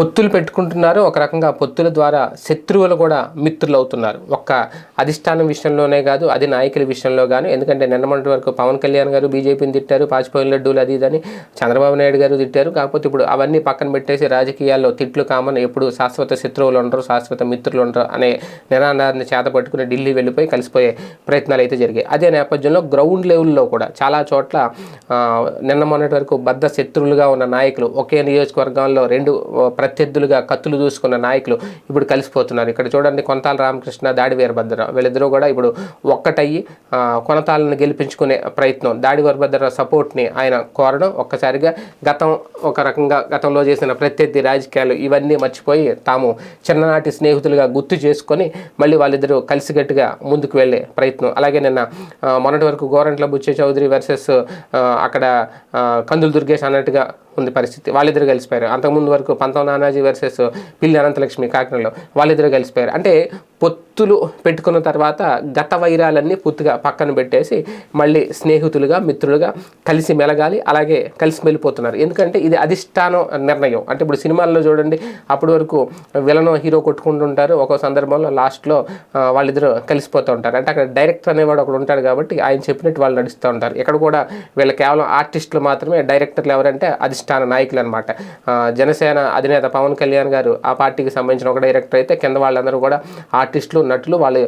పొత్తులు పెట్టుకుంటున్నారు. ఒక రకంగా పొత్తుల ద్వారా శత్రువులు కూడా మిత్రులు అవుతున్నారు ఒక్క అధిష్టానం విషయంలోనే కాదు అది నాయకుల విషయంలో కానీ ఎందుకంటే నిన్న మొన్నటి వరకు పవన్ కళ్యాణ్ గారు బీజేపీని తిట్టారు పాచిపోయిన లడ్డూలు అది ఇదని చంద్రబాబు నాయుడు గారు తిట్టారు. కాకపోతే ఇప్పుడు అవన్నీ పక్కన పెట్టేసి రాజకీయాల్లో తిట్లు కామన్ ఎప్పుడు శాశ్వత శత్రువులు ఉండరు శాశ్వత మిత్రులు ఉండరు అనే నినాదాన్ని చేత పట్టుకుని ఢిల్లీ వెళ్ళిపోయి కలిసిపోయే ప్రయత్నాలు అయితే జరిగాయి. అదే నేపథ్యంలో గ్రౌండ్ లెవెల్లో కూడా చాలా చోట్ల నిన్న మొన్నటి వరకు బద్ద శత్రువులుగా ఉన్న నాయకులు ఒకే నియోజకవర్గంలో రెండు ప్రతి ప్రత్యర్థులుగా కత్తులు దూసుకున్న నాయకులు ఇప్పుడు కలిసిపోతున్నారు. ఇక్కడ చూడండి కొనతాల రామకృష్ణ దాడి వీరభద్రరావు వీళ్ళిద్దరూ కూడా ఇప్పుడు ఒక్కటయ్యి కొనతాలను గెలిపించుకునే ప్రయత్నం. దాడి వీరభద్రరావు సపోర్ట్ని ఆయన కోరడం ఒక్కసారిగా గతం ఒక రకంగా గతంలో చేసిన ప్రత్యర్థి రాజకీయాలు ఇవన్నీ మర్చిపోయి తాము చిన్ననాటి స్నేహితులుగా గుర్తు చేసుకొని మళ్ళీ వాళ్ళిద్దరూ కలిసికట్టుగా ముందుకు వెళ్ళే ప్రయత్నం. అలాగే నిన్న మొన్నటి వరకు గోరంట్ల బుచ్చే చౌదరి వర్సెస్ అక్కడ కందులు దుర్గేష్ అన్నట్టుగా ఉంది పరిస్థితి. వాళ్ళిద్దరు కలిసిపోయారు అంతకుముందు వరకు పంతం నానాజీ వర్సెస్ పిల్లి అనంతలక్ష్మి కాకినాడలో వాళ్ళిద్దరు కలిసిపోయారు అంటే పొత్తులు పెట్టుకున్న తర్వాత గత వైరాలన్నీ పూర్తిగా పక్కన పెట్టేసి మళ్ళీ స్నేహితులుగా మిత్రులుగా కలిసి మెలగాలి అలాగే కలిసి మెలిపోతున్నారు. ఎందుకంటే ఇది అధిష్టానం నిర్ణయం. అంటే ఇప్పుడు సినిమాల్లో చూడండి అప్పటి వరకు విలన్ హీరో కొట్టుకుంటుంటారు ఒక సందర్భంలో లాస్ట్లో వాళ్ళిద్దరూ కలిసిపోతూ ఉంటారు. అంటే అక్కడ డైరెక్టర్ అనేవాడు ఒకడు ఉంటాడు కాబట్టి ఆయన చెప్పినట్టు వాళ్ళు నడుస్తూ ఉంటారు. ఇక్కడ కూడా వీళ్ళు కేవలం ఆర్టిస్టులు మాత్రమే డైరెక్టర్లు ఎవరంటే అధిష్టాన నాయకులు అనమాట జనసేన అధినేత పవన్ కళ్యాణ్ గారు ఆ పార్టీకి సంబంధించిన ఒక డైరెక్టర్ అయితే కింద వాళ్ళందరూ కూడా ఆర్టిస్టులు నటులు వాళ్ళు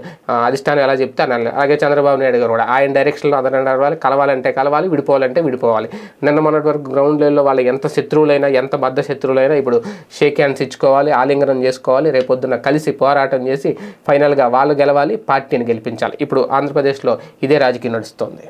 అధిష్టానం ఎలా చెప్తే అనాలి అలాగే చంద్రబాబు నాయుడు గారు కూడా. ఆయన డైరెక్షన్లో అందరూ నడవాలి కలవాలంటే కలవాలి విడిపోవాలంటే విడిపోవాలి. నిన్న మొన్నటి వరకు గ్రౌండ్ లెవెల్లో వాళ్ళు ఎంత శత్రువులైనా ఎంత బద్ద శత్రువులైనా ఇప్పుడు షేక్ హ్యాండ్స్ ఇచ్చుకోవాలి ఆలింగనం చేసుకోవాలి రేపొద్దున కలిసి పోరాటం చేసి ఫైనల్గా వాళ్ళు గెలవాలి పార్టీని గెలిపించాలి. ఇప్పుడు ఆంధ్రప్రదేశ్లో ఇదే రాజకీయం నడుస్తోంది.